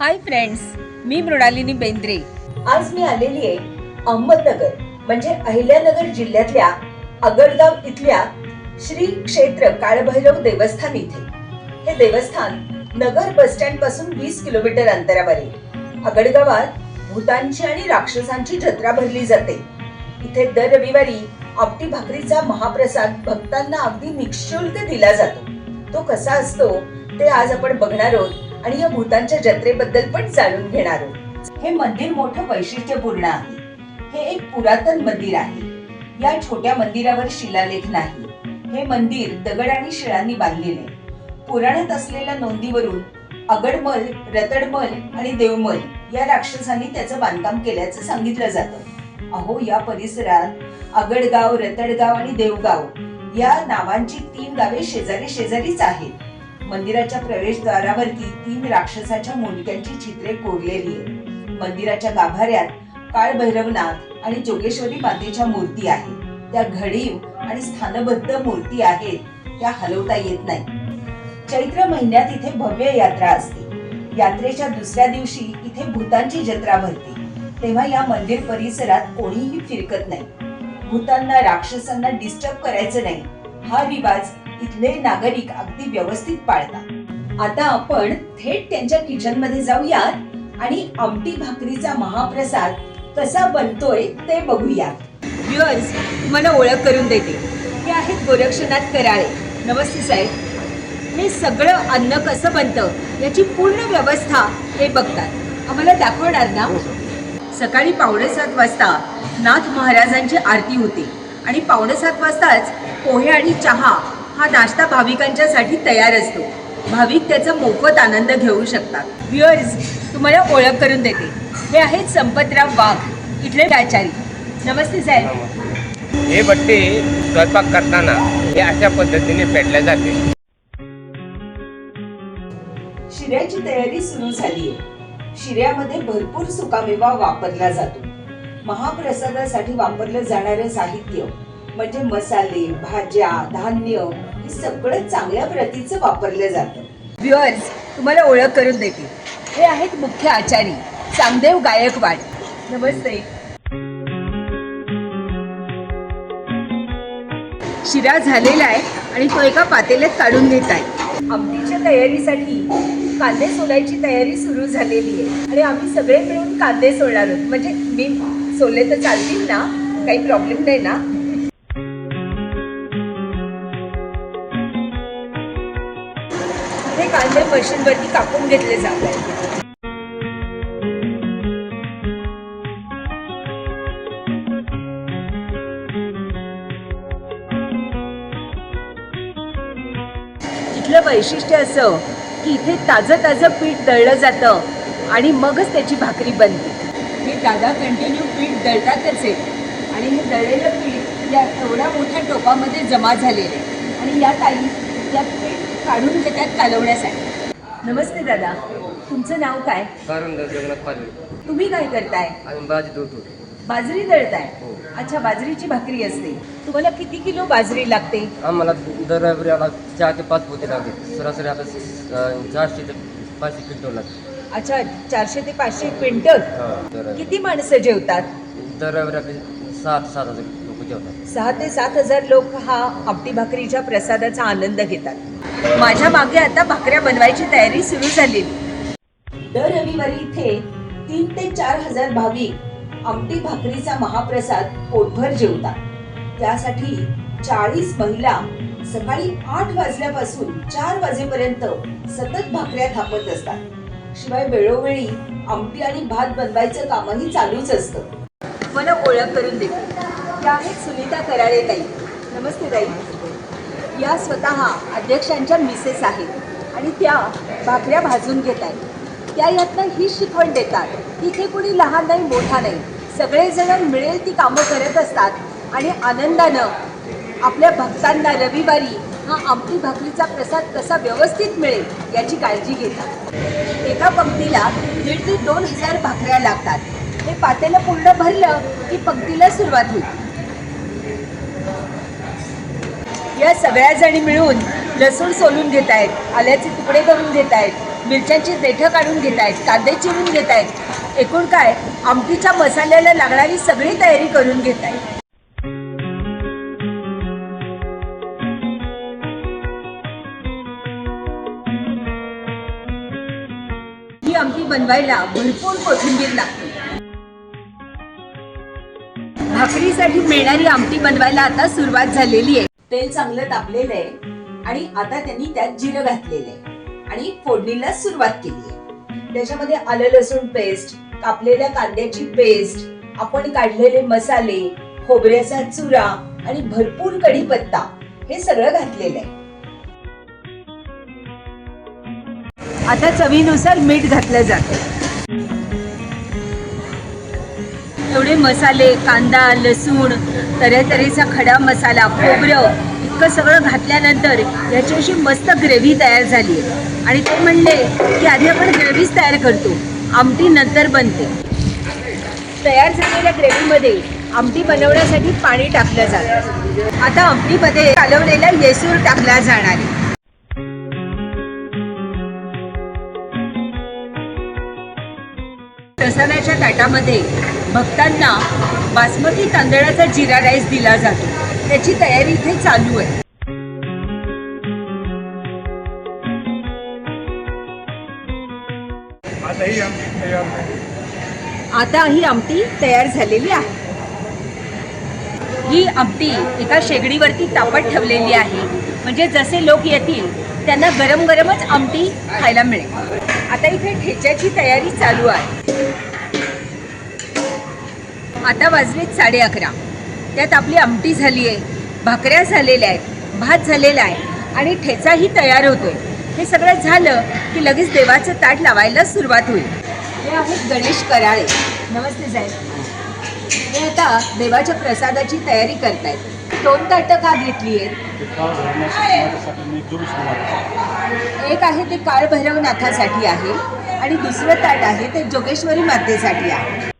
हाय friends मी मृणालिनी बेंद्रे. आज मी आलेली आहे अहमदनगर म्हणजे अहिल्यानगर जिल्ह्यातल्या अगडगाव इथल्या श्री क्षेत्र काळभैरव देवस्थान इथे. हे देवस्थान नगर बस स्टँडपासून वीस किलोमीटर अंतरावर आहे. अगडगावात भूतांची आणि राक्षसांची जत्रा भरली जाते. इथे दर रविवारी आपटी भाकरीचा महाप्रसाद भक्तांना अगदी निशुल्क दिला जातो. तो कसा असतो ते आज आपण बघणार आहोत. आणि या भूतांच्या जत्रेबद्दल पण जाणून घेणार आहोत. हे मंदिर मोठं वैशिष्ट्यपूर्ण आहे. हे एक पुरातन मंदिर आहे. या छोट्या मंदिरावर शिलालेख नाही. हे मंदिर दगड आणि शिळांनी बांधलेले पुराणात असलेल्या नोंदीवरून अगडमल रतडमल आणि देवमल या राक्षसांनी त्याचं बांधकाम केल्याचं सांगितलं जातं. अहो या परिसरात अगडगाव रतडगाव आणि देवगाव या नावांची तीन गावे शेजारी शेजारीच आहेत. मंदिराच्या प्रवेशद्वारावरती तीन राक्षसाच्या मुंडक्यांची चित्रे कोरलेली. आहेत मंदिराच्या गाभाऱ्यात काळ भैरवनाथ आणि जोगेश्वरी मातेच्या मूर्ती आहेत त्या घडीव आणि स्थानबद्ध मूर्ती आहेत त्या हलवता येत नाही. चैत्र महिन्यात इथे भव्य यात्रा असते. यात्रेच्या दुसऱ्या दिवशी इथे भूतांची जत्रा भरते. तेव्हा या मंदिर परिसरात कोणीही फिरकत नाही. भूतांना राक्षसांना डिस्टर्ब करायचं नाही. हा रिवाज इथले नागरिक अगदी व्यवस्थित पाळतात. आता आपण थेट त्यांच्या किचनमध्ये जाऊयात आणि आमटी भाकरीचा महाप्रसाद कसा बनतोय ते बघूया व्ह्युअर्स तुम्हाला ओळख करून देते. हे आहेत गोरक्षनाथ कराळे. नमस्ते साहेब. हे सगळं अन्न कसं बनतं याची पूर्ण व्यवस्था हे बघतात. आम्हाला दाखवणार ना? सकाळी पावणे सात वाजता नाथ महाराजांची आरती होते आणि पावणेसात वाजताच पोहे आणि चहा हा नाश्ता भाविकांच्यासाठी तयार असतो. भाविक त्याचा मोफत आनंद घेऊ शकतात. व्ह्युअर्स तुम्हाला ओळख करून देते. हे आहेत संपतराव वाघ इथले आचारी नमस्ते साहेब हे बट्टे स्वयंपाक करताना हे अशा पद्धतीने पेटल्या जाते. शिऱ्याची तयारी सुरू झाली आहे शिऱ्यामध्ये भरपूर सुकामेवा वापरला जातो. महाप्रसादासाठी वापरलं जाणारं साहित्य म्हणजे मसाले भाज्या धान्य हे सगळं चांगल्या प्रतीचं वापरलं जातं. व्ह्युअर्स तुम्हाला ओळख करून देते. हे आहेत मुख्य आचारी चांगदेव गायकवाड. नमस्ते. शिरा झालेला आहे आणि तो एका पातेल्यात काढून घेत आहे. आमटीच्या तयारीसाठी कांदे सोलायची तयारी सुरू झालेली आहे. आणि आम्ही सगळे मिळून कांदे सोलणार आहोत. म्हणजे मी सोले तर चालतील ना? काही प्रॉब्लेम नाही ना? हे कांदे मशीनवरती कापून घेतले जात आहेत. इथलं वैशिष्ट्य असं की इथे ताजं ताजं पीठ दळलं जातं आणि मगच त्याची भाकरी बनते. हे दादा कंटिन्यू पीठ दळतातच आहे आणि हे दळलेलं पीठ या एवढ्या मोठ्या टोपामध्ये जमा झालेलं आहे. आणि या ताई त्या पीठ काढून घेतात कालवण्यासाठी नमस्ते दादा. तुमचं नाव काय? कारण जगन्नाथ पाटील. तुम्ही काय करताय? बाजरी दळताय? हो. अच्छा बाजरीची भाकरी असते. तुम्हाला किती किलो बाजरी लागते? आम्हाला दर रविवारी चार ते पाच पोते लागते. सरासरी आता अं, चारशे ते पाचशे क्विंटल लागते. अच्छा चारशे ते पाचशे क्विंटल? हा, दर रविवारी. किती माणसं जेवतात? दर रविवारी आपले सहा ते सात हजार. जेवतात सहा ते सात हजार लोक हा आपटी भाकरीच्या प्रसादाचा आनंद घेतात. माझ्या मागे आता भाकऱ्या बनवायची तयारी सुरू झाली. दर रविवारी इथे तीन ते चार हजार भाविक आमटी भाकरीचा महाप्रसाद पोटभर जेवतात. त्यासाठी चाळीस महिला सकाळी आठ वाजल्यापासून चार वाजेपर्यंत सतत भाकऱ्या थापत असतात. शिवाय वेळोवेळी आमटी आणि भात बनवायचं कामही चालूच असतं. मला ओळख करून देते त्या आहेत सुनीता कराळे ताई. नमस्ते ताई. या स्वतः अध्यक्षांच्या मिसेस आहेत आणि त्या भाकऱ्या भाजून घेत आहेत. त्या यातनं ही शिकवण देतात इथे कुणी लहान नाही मोठा नाही. सगळेजण मिळेल ती कामं करत असतात आणि आनंदानं आपल्या भक्तांना रविवारी हा आमटी भाकरीचा प्रसाद कसा व्यवस्थित मिळेल याची काळजी घेतात. एका पंक्तीला दीड ते दोन हजार भाकऱ्या लागतात. हे पातेलं पूर्ण भरलं की पंक्तीला सुरुवात होईल. या सगळ्या जणी मिळून लसूण सोलून घेत आहेत आल्याचे तुकडे करून घेत आहेत मिरच्यांची देठं काढून घेत आहेत कांदे चिरून घेत आहेत. एकूण काय आमटीच्या मसाल्याला लागणारी सगळी तयारी करून घेत आहेत. ही आमटी बनवायला भरपूर कोथिंबीर लागते. भाकरीसाठी मिळणारी आमटी बनवायला आता सुरुवात झालेली आहे. तेल चांगलं तापलेलं आहे आणि आता त्यांनी त्यात जिरं घातलेलं आहे आणि फोडणीला सुरुवात केली आहे. त्याच्यामध्ये आलं लसूण पेस्ट कापलेल्या कांद्याची पेस्ट आपण काढलेले मसाले खोबऱ्याचा चुरा आणि भरपूर कढीपत्ता हे सगळं घातलेलं आहे. आता चवीनुसार मीठ घातलं जातं. एवढे मसाले कांदा लसूण तऱ्हेतऱ्हेचा खडा मसाला खोबरं इतकं सगळं घातल्यानंतर याची अशी मस्त ग्रेव्ही तयार झाली आहे. आणि ते म्हणले की आधी आपण ग्रेव्हीच तयार करतो. आमटी नंतर बनते. तयार झालेल्या ग्रेव्हीमध्ये आमटी बनवण्यासाठी पाणी टाकलं जातं. आता आमटीमध्ये कालवलेला येसूर टाकला जाणार आहे. प्रसादाच्या ताटामध्ये भक्तांना बासमती तांदळाचा जिरा राईस दिला जातो. त्याची तयारी इथे चालू आहे. आता ही आमटी तयार झालेली आहे. ही आमटी एका शेगडीवरती तापत ठेवलेली आहे. म्हणजे जसे लोक येतील त्यांना गरम गरमच आमटी खायला मिळेल. आता इथे ठेच्याची तयारी चालू आहे. आता वाजलेत साडे अकरा. त्यात आपली आमटी झाली आहे भाकऱ्या झालेल्या आहेत भात झालेला आहे आणि ठेचाही तयार होतोय. हे सगळं झालं की लगेच देवाचं ताट लावायला सुरुवात होईल. हे आहेत गणेश कराळे. नमस्ते साहेब. हे आता देवाच्या प्रसादाची तयारी करतायत. दोन ताटं का घेतली आहेत? एक आहे ते काळभैरवनाथासाठी आहे आणि दुसरं ताट आहे ते जोगेश्वरी मातेसाठी आहे.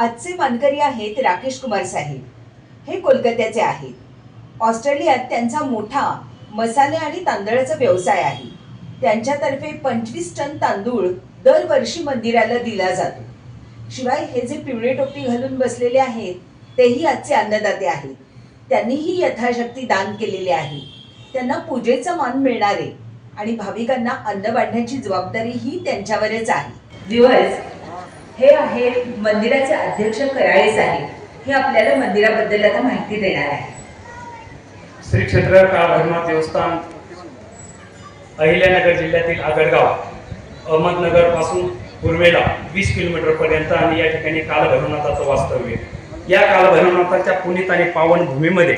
आजचे मानकरी आहेत राकेश कुमार साहेब. हे कोलकात्याचे आहेत. ऑस्ट्रेलियात त्यांचा मोठा मसाले आणि तांदळाचा व्यवसाय आहे. त्यांच्यातर्फे पंचवीस टन तांदूळ दरवर्षी मंदिराला दिला जातो. शिवाय हे जे पिवळे टोपी घालून बसलेले आहेत तेही आजचे अन्नदाते आहेत. त्यांनीही यथाशक्ती दान केलेले आहे. त्यांना पूजेचा मान मिळणार आहे आणि भाविकांना अन्न वाढण्याची जबाबदारी ही त्यांच्यावरच आहे. दिवस हे आहे मंदिराचे अध्यक्ष कराळे साहेब. हे आपल्याला मंदिराबद्दल आता माहिती देणार आहे श्री क्षेत्र काळभैरवनाथ देवस्थान अहिल्यानगर जिल्ह्यातील आगडगाव अहमदनगरपासून पूर्वेला वीस किलोमीटर पर्यंत आणि या ठिकाणी कालभैरवनाथाचं वास्तव्य या कालभैरवनाथाच्या पुनीत आणि पावन भूमीमध्ये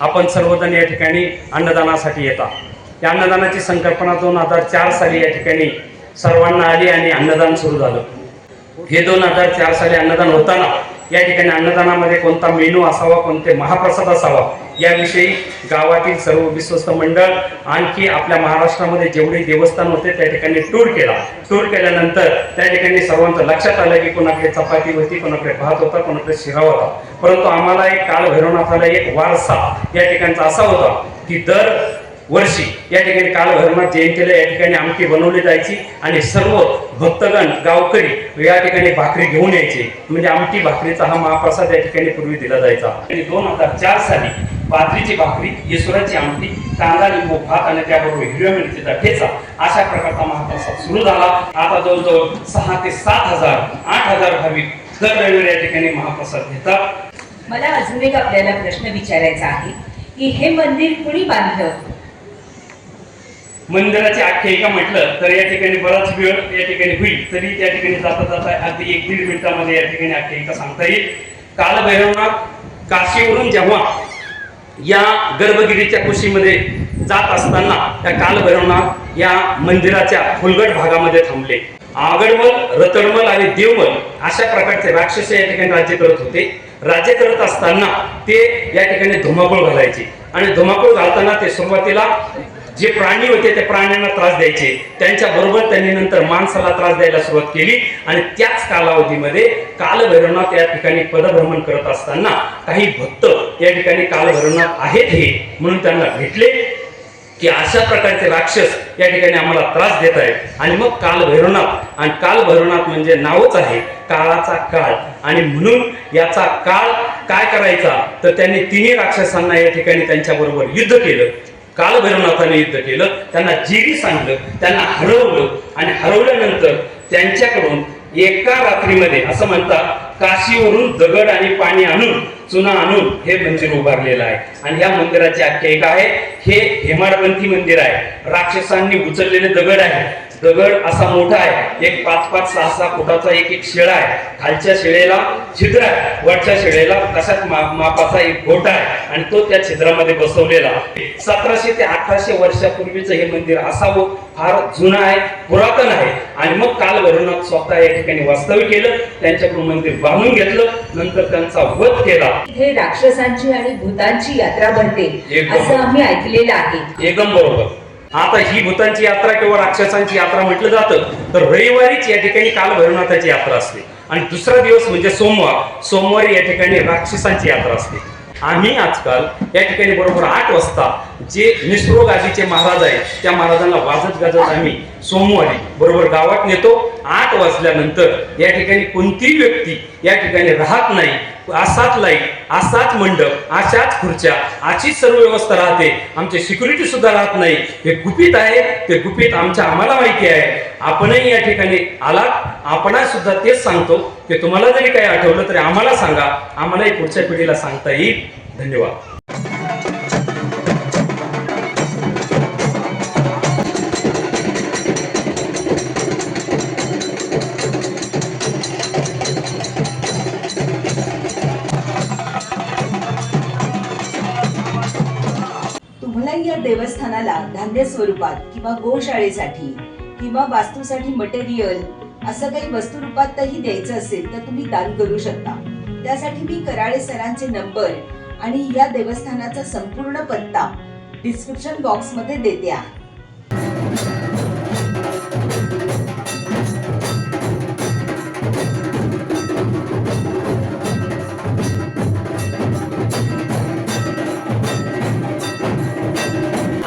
आपण सर्वजण या ठिकाणी अन्नदानासाठी येतात या अन्नदानाची संकल्पना दोन हजार चार साली या ठिकाणी सर्वांना आली आणि अन्नदान सुरू झालं. हे दोन हजार चार साली अन्नदान होताना या ठिकाणी अन्नदानामध्ये कोणता मेनू असावा कोणते महाप्रसाद असावा याविषयी गावातील सर्व विश्वस्त मंडळ आणखी आपल्या महाराष्ट्रामध्ये जेवढे देवस्थान होते त्या ठिकाणी टूर केला. टूर केल्यानंतर त्या ठिकाणी सर्वांचं लक्षात आलं की कोणाकडे चपाती होती कोणाकडे भात होता कोणाकडे शिरा होता. परंतु आम्हाला एक काल भैरवनाथाला एक वारसा या ठिकाणचा असा होता की दर वर्षी या ठिकाणी कालभैरवनाथ जयंतीला या ठिकाणी आमटी बनवली जायची आणि सर्व भक्तगण गावकरी या ठिकाणी भाकरी घेऊन यायचे. म्हणजे आमटी भाकरीचा हा महाप्रसाद या ठिकाणी पूर्वी दिला जायचा. आणि दोन हजार चार साली बाजरीची भाकरी येसुराची आमटी कांदा लिंबू भात आणि त्याबरोबर हिरव्या मिरचीचा ठेचा अशा प्रकारचा महाप्रसाद सुरू झाला. आता जवळजवळ सहा ते सात हजार आठ हजार भाविक दर रविवारी या ठिकाणी महाप्रसाद घेतात. मला अजून एक आपल्याला प्रश्न विचारायचा आहे की हे मंदिर कुणी बांधलं? मंदिराची आख्यायिका म्हटलं तर या ठिकाणी बराच वेळ या ठिकाणी होईल. तरी त्या ठिकाणी जाता जाता अगदी एक दीड मिनिटामध्ये या ठिकाणी आख्यायिका सांगता येईल. कालभैरवनाथ काशीवरून जेव्हा या गर्भगिरीच्या कुशीमध्ये जात असताना त्या कालभैरवनाथ या मंदिराच्या फुलगट भागामध्ये थांबले. आगडमल रतडमल आणि देवमल अशा प्रकारचे राक्षस या ठिकाणी राज्य करत होते. राज्य करत असताना ते या ठिकाणी धुमाकूळ घालायचे. आणि धुमाकूळ घालताना ते सुरुवातीला जे प्राणी होते त्या प्राण्यांना त्रास द्यायचे. त्यांच्या बरोबर त्यांनी नंतर माणसाला त्रास द्यायला सुरुवात केली. आणि त्याच कालावधीमध्ये कालभैरवनाथ या ठिकाणी पदभ्रमण करत असताना काही भक्त या ठिकाणी कालभैरवनाथ आहेत हे म्हणून त्यांना भेटले की अशा प्रकारचे राक्षस या ठिकाणी आम्हाला त्रास देत आहेत. आणि मग कालभैरवनाथ आणि कालभैरवनाथ म्हणजे नावच आहे काळाचा काळ. आणि म्हणून याचा काळ काय करायचा? तर त्यांनी तिन्ही राक्षसांना या ठिकाणी त्यांच्या बरोबर युद्ध केलं. कालभैरवनाथाने युद्ध केलं त्यांना जीवी सांगलं त्यांना हरवलं आणि हरवल्यानंतर त्यांच्याकडून एका रात्रीमध्ये असं म्हणतात काशीवरून दगड आणि पाणी आणून चुना आणून हे मंदिर उभारलेलं आहे. आणि या मंदिराची आख्यायिका आहे हे हेमाडपंथी मंदिर आहे. राक्षसांनी उचललेले दगड आहे दगड असा मोठा आहे. एक पाच पाच सहा सहा फुटाचा एक एक शिळा आहे. खालच्या शिळेला छिद्र आहे. वरच्या शिळेला तशाच मा- मापाचा एक घोटा आहे. आणि तो त्या छिद्रामध्ये बसवलेला. सतराशे ते अठराशे वर्षापूर्वीचं हे मंदिर असावं. फार जुनं आहे पुरातन आहे. आणि मग काल भैरवनाथ स्वतः या ठिकाणी वास्तव्य केलं. त्यांच्याकडून मंदिर बांधून घेतलं. नंतर त्यांचा वध केला. हे राक्षसांची आणि भूतांची यात्रा भरते. असं आम्ही ऐकलेलं आहे. एकदम बरोबर. आता ही भूतांची यात्रा किंवा राक्षसांची यात्रा म्हटलं जातं तर रविवारीच या ठिकाणी कालभैरवनाथाची यात्रा असते. आणि दुसरा दिवस म्हणजे सोमवार. सोमवारी या ठिकाणी राक्षसांची यात्रा असते. आम्ही आजकाल या ठिकाणी बरोबर आठ वाजता जे निसर्ग आदीचे महाराज आहेत त्या महाराजांना वाजत गाजत आम्ही सोमवारी बरोबर गावात नेतो. आठ वाजल्यानंतर या ठिकाणी कोणतीही व्यक्ती या ठिकाणी राहत नाही. असाच लाइट असाच मंडप अशाच खुर्च्या अशीच सर्व व्यवस्था राहते. आमचे सिक्युरिटी सुद्धा राहत नाही. हे गुपित आहे ते गुपित आमच्या आम्हाला माहिती आहे. आपणही या ठिकाणी आलात आपणा सुद्धा तेच सांगतो. की तुम्हाला जरी काही आठवलं तरी आम्हाला सांगा. आम्हालाही पुढच्या पिढीला सांगता येईल. धन्यवाद. धान्य स्वरूपात किंवा गोशाळेसाठी किंवा वास्तूसाठी मटेरियल असं काही वस्तू रूपातही द्यायचं असेल तर तुम्ही दान करू शकता. त्यासाठी मी कराळे सरांचे नंबर आणि या देवस्थानाचा संपूर्ण पत्ता डिस्क्रिप्शन बॉक्समध्ये देते आहे.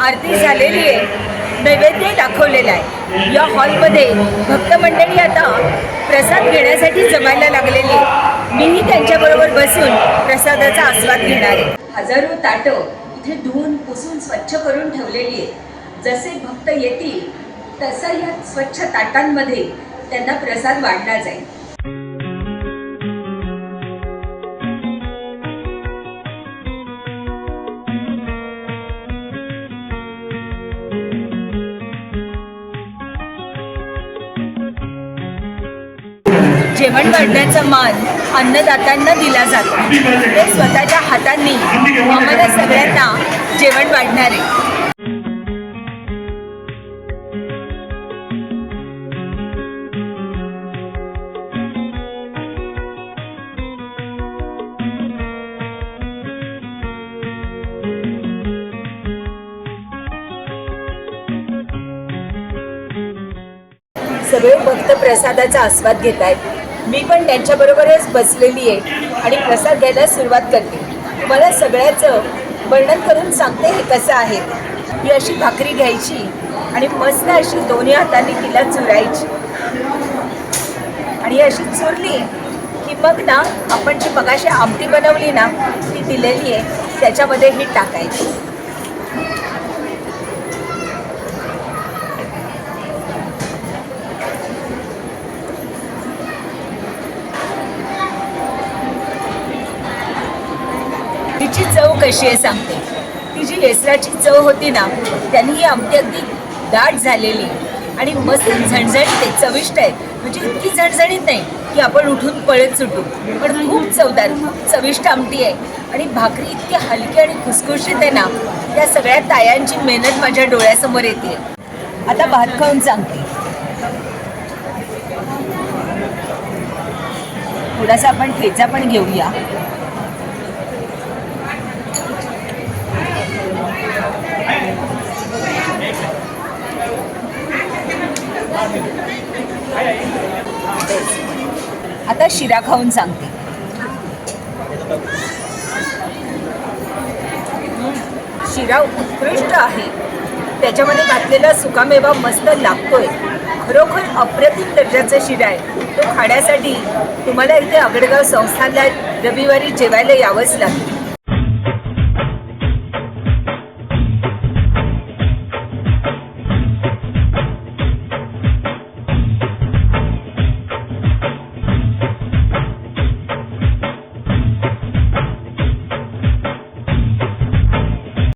आरती झालेली आहे. नैवेद्य दाखवलेला आहे. या हॉलमध्ये भक्त मंडळी आता प्रसाद घेण्यासाठी जमायला लागलेली आहे मीही त्यांच्याबरोबर बसून प्रसादाचा आस्वाद घेणार आहे. हजारो ताटं इथे धुवून पुसून स्वच्छ करून ठेवलेली आहे जसे भक्त येतील तसं या स्वच्छ ताटांमध्ये त्यांना प्रसाद वाढला जाईल. जेवण करण्याचं मान अन्नदात्यांना दिला जातो. ते स्वतःच्या हातांनी आम्हाला सगळ्यांना जेवण वाढणारे. सगळे भक्त प्रसादाचा आस्वाद घेत आहेत मी पण त्यांच्याबरोबरच बसलेली आहे आणि प्रसाद घ्यायला सुरुवात करते. मला सगळ्याचं वर्णन करून सांगते हे कसं आहे. ही अशी भाकरी घ्यायची आणि मस्त अशी दोन्ही हाताने तिला चुरायची. आणि अशी चुरली की मग ना आपण जी मगाशी आमटी बनवली ना ती दिलेली आहे त्याच्यामध्ये ही टाकायची तिची चव कशी आहे सांगते. ती जी लेसराची चव होती ना त्यांनी ही आमटी अगदी दाट झालेली. आणि मस्त झणझणीत आहे चविष्ट आहे. म्हणजे इतकी झणझणीत नाही की आपण उठून पळत सुटू. पण खूप चवदार खूप चविष्ट आमटी आहे. आणि भाकरी इतकी हलकी आणि खुसखुशीत आहे ना त्या सगळ्या तायांची मेहनत माझ्या डोळ्यासमोर येते. आता भात खाऊन सांगते. थोडासा आपण ठेचा पण घेऊया. आता शिरा खाऊन सांगते. शिरा उत्कृष्ट आहे. त्याच्यामध्ये घातलेला सुकामेवा मस्त लागतोय. खरोखर अप्रतिम दर्जाचा शिरा आहे. तो खाण्यासाठी तुम्हाला इथे आगडगाव संस्थानला रविवारी जेवायला यावंच लागेल